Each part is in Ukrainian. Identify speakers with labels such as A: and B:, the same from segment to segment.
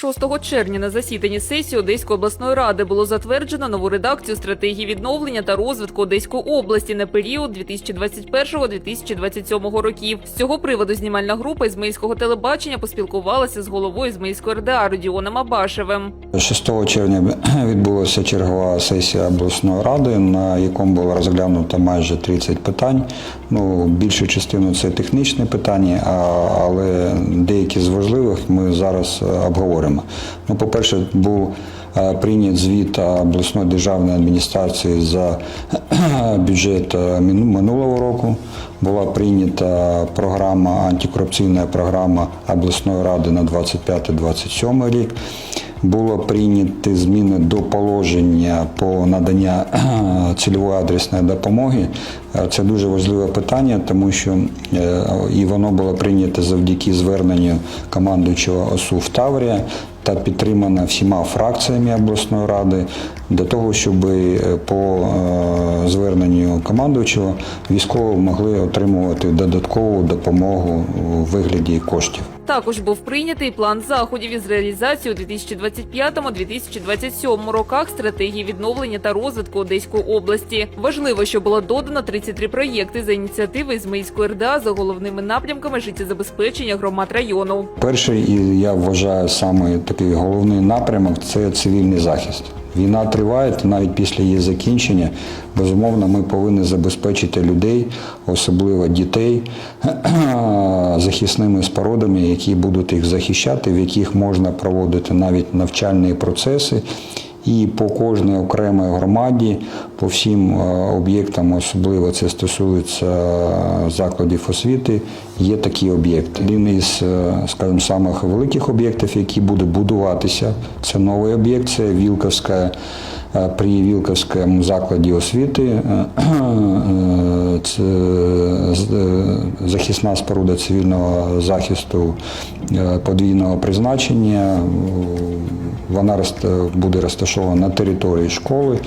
A: 6 червня на засіданні сесії Одеської обласної ради було затверджено нову редакцію стратегії відновлення та розвитку Одеської області на період 2021-2027 років. З цього приводу знімальна група Ізмаїльського телебачення поспілкувалася з головою Ізмаїльської РДА Родіоном Абашевим.
B: 6 червня відбулася чергова сесія обласної ради, на якому було розглянуто майже 30 питань. Ну, більшу частину це технічні питання, але деякі з важливих ми зараз е, обговоримо. Ну, по-перше, був е, прийнят звіт обласної державної адміністрації за бюджет е, минулого року. Була прийнята програма, антикорупційна програма обласної ради на 25-27 рік. Було прийняті зміни до положення по надання цільової адресної допомоги. Е, Це дуже важливе питання, тому що і воно було прийнято завдяки зверненню командуючого ОСУ в Таврія та підтримана всіма фракціями обласної ради для того, щоб е, по е, зверненню командуючого військові могли отримувати додаткову допомогу у вигляді коштів.
A: Також був прийнятий план заходів із реалізації у 2025-2027 роках стратегії відновлення та розвитку Одеської області. Важливо, що було додано 33 проєкти за ініціативи Ізмаїльської РДА за головними напрямками життєзабезпечення громад району.
B: Перший і я вважаю саме такий головний напрямок це цивільний захист. Війна триває, навіть після її закінчення. Безумовно, ми повинні забезпечити людей, особливо дітей, захисними спорудами, які будуть їх захищати, в яких можна проводити навіть навчальні процеси. І по кожній окремій громаді, по всім е, об'єктам, особливо це стосується е, закладів освіти, є такі об'єкти. Один із, е, скажімо, самих великих об'єктів, який буде будуватися, це новий об'єкт, це Вілковська. При Вілковському закладі освіти це захисна споруда цивільного захисту подвійного призначення. Вона буде розташована на території школи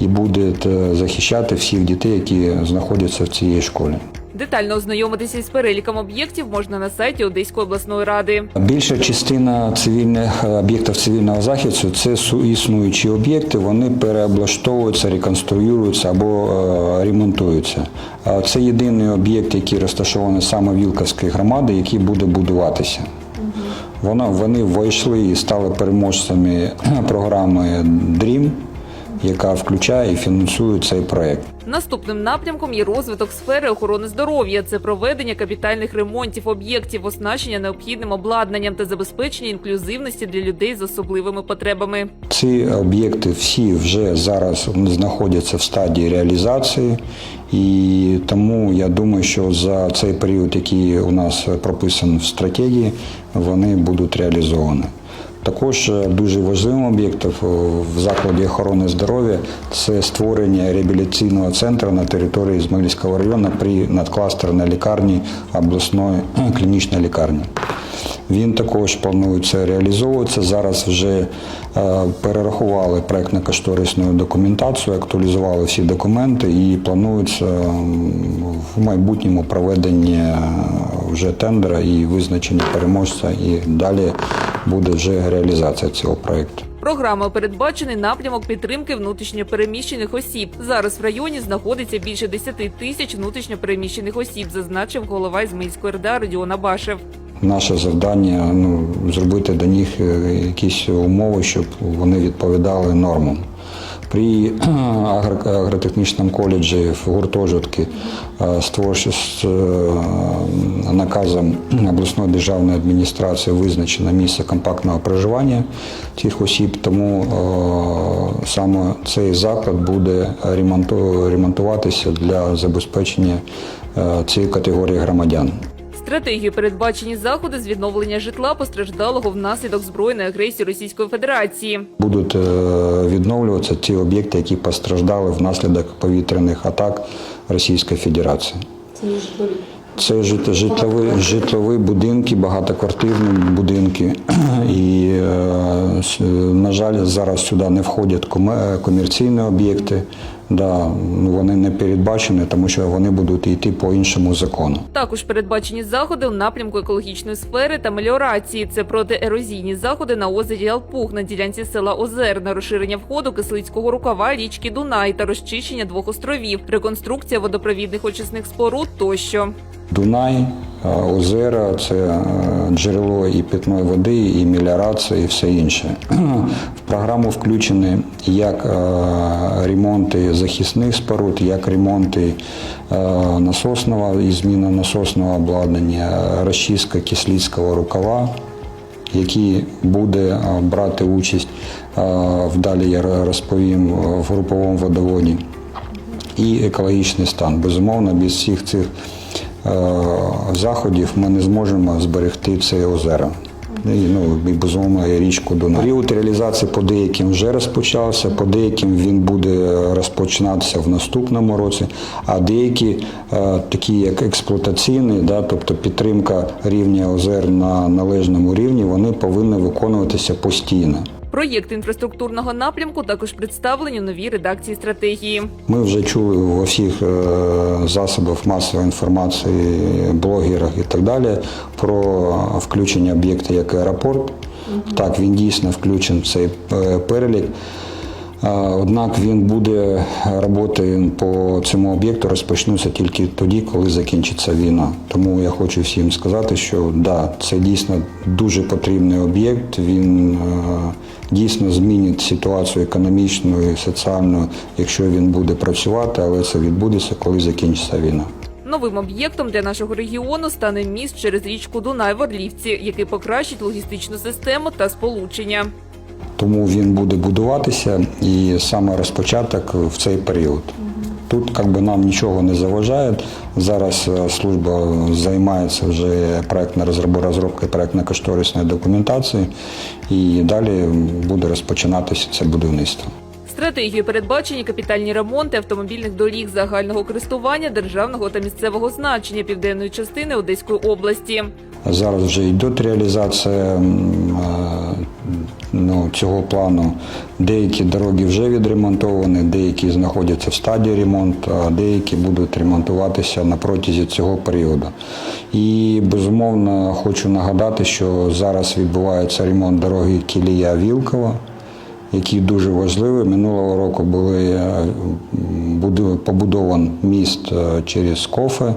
B: і буде захищати всіх дітей, які знаходяться в цій школі.
A: Детально ознайомитися із переліком об'єктів можна на сайті Одеської обласної ради.
B: Більша частина цивільних е, об'єктів цивільного захисту це існуючі об'єкти. Вони переоблаштовуються, реконструюються або е, ремонтуються. Це єдиний об'єкт, який розташований саме в Вілковській громаді, який буде будуватися. Вона, вони ввійшли і стали переможцями програми DREAM, яка включає і фінансує цей проект.
A: Наступним напрямком є розвиток сфери охорони здоров'я. Це проведення капітальних ремонтів об'єктів, оснащення необхідним обладнанням та забезпечення інклюзивності для людей з особливими потребами.
B: Ці об'єкти всі вже зараз знаходяться в стадії реалізації, і тому я думаю, що за цей період, який у нас прописаний в стратегії, вони будуть реалізовані. Також е, дуже важливим об'єктом в закладі охорони здоров'я це створення реабілітаційного центру на території Ізмаїльського району при надкластерній лікарні обласної е, клінічної лікарні. Він також планується реалізовуватися. Зараз вже е, перерахували проектно-кошторисну документацію, актуалізували всі документи і планується в майбутньому проведення вже тендера і визначення переможця. І далі буде вже реалізація цього проекту.
A: Програма передбачений напрямок підтримки внутрішньопереміщених осіб. Зараз в районі знаходиться більше 10 тисяч внутрішньопереміщених осіб, зазначив голова Ізмаїльської РДА Родіон Абашев.
B: Наше завдання ну, зробити до них е, якісь умови, щоб вони відповідали нормам. При агротехнічному коледжі в гуртожитки е, з з е, наказом обласної державної адміністрації визначено місце компактного проживання цих осіб, тому е, саме цей заклад буде ремонтуватися для забезпечення е, цієї категорії громадян.
A: Стратегію передбачені заходи з відновлення житла постраждалого внаслідок збройної агресії Російської Федерації.
B: Будуть е, відновлюватися ті об'єкти, які постраждали внаслідок повітряних атак Російської Федерації.
C: Це не житлові.
B: Це жит- житлові, житлові будинки, багатоквартирні будинки. І, е, на жаль, зараз сюди не входять коме- комерційні об'єкти. Да, вони не передбачені, тому що вони будуть йти по іншому закону.
A: Також передбачені заходи у напрямку екологічної сфери та меліорації. Це протиерозійні заходи на озері Алпух на ділянці села Озерна, розширення входу кислицького рукава річки Дунай та розчищення двох островів, реконструкція водопровідних очисних споруд тощо.
B: Дунай, е, озера це е, джерело і питної води, і меліорація, і все інше. В програму включені як е, ремонти захисних споруд, як ремонти насосного і зміна насосного обладнання, розчистка кислицького рукава, який буде брати участь вдалі я розповім в груповому водоводі і екологічний стан. Безумовно, без всіх цих заходів ми не зможемо зберегти це озеро. І, ну, і безумовно і річку Дунай. Період реалізації по деяким вже розпочався, по деяким він буде розпочинатися в наступному році, а деякі, е, такі як експлуатаційні, да, тобто підтримка рівня озер на належному рівні, вони повинні виконуватися постійно.
A: Проєкт інфраструктурного напрямку також представлені у новій редакції стратегії.
B: Ми вже чули у всіх е, засобах масової інформації, блогерах і так далі про включення об'єкта як аеропорт. Так, він дійсно включений в цей е, перелік. Однак він буде роботи по цьому об'єкту розпочнуться тільки тоді, коли закінчиться війна. Тому я хочу всім сказати, що да, це дійсно дуже потрібний об'єкт. Він е, дійсно змінить ситуацію економічну і соціальну, якщо він буде працювати, але це відбудеться, коли закінчиться війна.
A: Новим об'єктом для нашого регіону стане міст через річку Дунай в Орлівці, який покращить логістичну систему та сполучення.
B: Тому він буде будуватися і саме розпочаток в цей період. Тут як би, нам нічого не заважає. Зараз е, служба займається вже проектна розроб- розробкою проектно-кошторисної документації, і далі буде розпочинатися це будівництво.
A: Стратегією передбачені капітальні ремонти автомобільних доріг загального користування державного та місцевого значення південної частини Одеської області.
B: Зараз вже йде реалізація е, ну, цього плану. Деякі дороги вже відремонтовані, деякі знаходяться в стадії ремонту, а деякі будуть ремонтуватися на протязі цього періоду. І безумовно хочу нагадати, що зараз відбувається ремонт дороги Кілія Вілкова який дуже важливий. Минулого року були е, побудований міст е, через Кофе,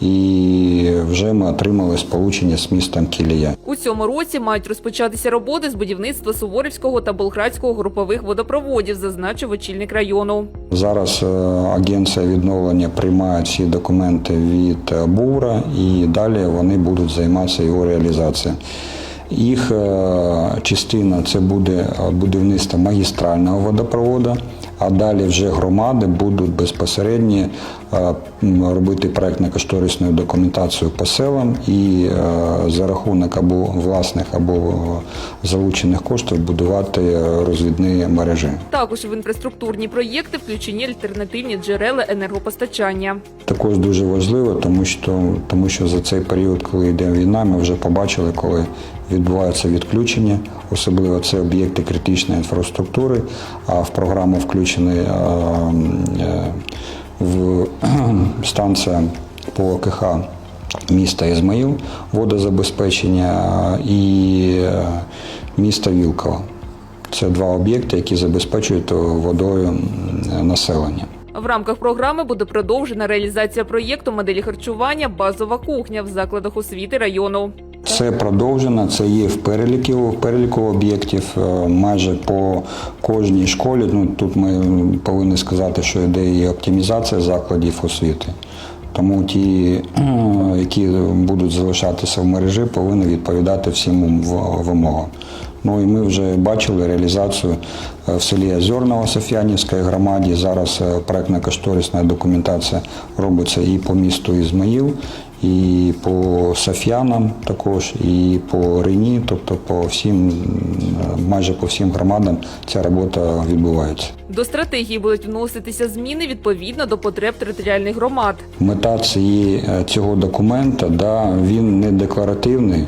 B: і вже ми отримали сполучення з містом Кілія.
A: У цьому році мають розпочатися роботи з будівництва Суворівського та Болградського групових водопроводів, зазначив очільник району.
B: Зараз е, агенція відновлення приймає всі документи від е, БУРа і далі вони будуть займатися його реалізацією. Їх е, частина це буде будівництво магістрального водопроводу, а далі вже громади будуть безпосередньо е, робити проектно-кошторисну документацію по селам і е, за рахунок або власних, або залучених коштів будувати е, розвідні мережі.
A: Також в інфраструктурні проєкти включені альтернативні джерела енергопостачання.
B: Також дуже важливо, тому що, тому що за цей період, коли йде війна, ми вже побачили, коли відбувається відключення, особливо це об'єкти критичної інфраструктури, а в програму включені е, е, в станція по ОКХ міста Ізмаїл, водозабезпечення і е, міста Вілково. Це два об'єкти, які забезпечують водою населення.
A: В рамках програми буде продовжена реалізація проєкту моделі харчування Базова кухня в закладах освіти району.
B: Це продовжено, це є в переліку, в переліку об'єктів е, майже по кожній школі. Ну тут ми повинні сказати, що йде і оптимізація закладів освіти. Тому ті, які будуть залишатися в мережі, повинні відповідати всім вимогам. Ну і ми вже бачили реалізацію е, в селі Озерного Соф'янівської громаді. Зараз е, проектно-кошторисна документація робиться і по місту Ізмаїл, і по Соф'янам також, і по Рені, тобто по всім, майже по всім громадам ця робота відбувається.
A: До стратегії будуть вноситися зміни відповідно до потреб територіальних громад.
B: Мета цієї, е, цього документа, да, він не декларативний,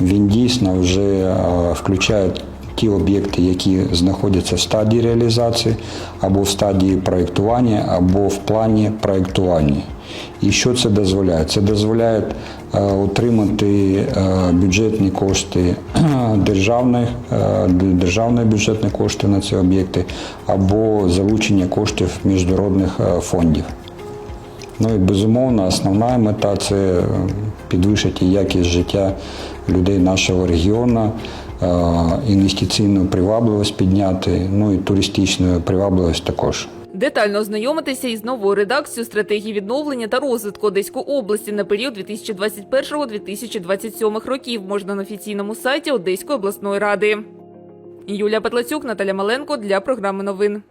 B: він дійсно вже е, включає ті об'єкти, які знаходяться в стадії реалізації, або в стадії проєктування, або в плані проєктування. І що це дозволяє? Це дозволяє е, отримати е, бюджетні кошти державних, е, державні бюджетні кошти на ці об'єкти, або залучення коштів міжнародних фондів. Ну і безумовно, основна мета це підвищити якість життя людей нашого регіону, інвестиційну привабливість підняти, ну і туристичну привабливість також.
A: Детально ознайомитися із новою редакцією стратегії відновлення та розвитку Одеської області на період 2021-2027 років можна на офіційному сайті Одеської обласної ради. Юлія Петлацюк, Наталя Маленко для програми новин.